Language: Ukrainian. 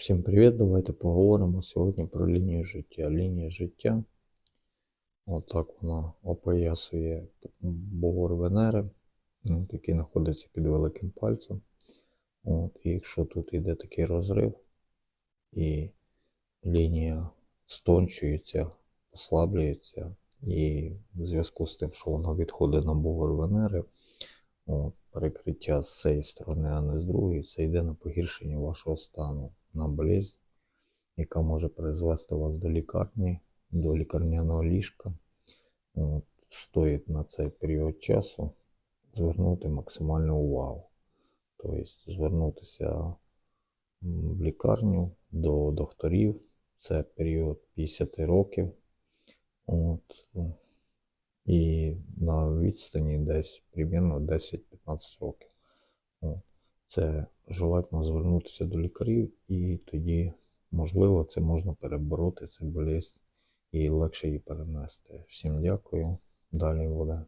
Всім привіт! Давайте поговоримо сьогодні про лінію життя. Лінія життя, отак вона опоясує бугор Венери, ну, який знаходиться під великим пальцем. От, і якщо тут йде такий розрив, і лінія стончується, послаблюється, і в зв'язку з тим, що вона відходить на бугор Венери, от, перекриття з цієї сторони, а не з другої, це йде на погіршення вашого стану, на болезнь, яка може призвести вас до лікарні, до лікарняного ліжка. Стоїть на цей період часу звернути максимальну увагу. Тобто звернутися в лікарню до докторів. Це період 50 років. От, і на відстані десь примерно 10-15 років. Це желательно звернутися до лікарів, і тоді, можливо, це можна перебороти, цю болість і легше її перенести. Всім дякую. Далі буде.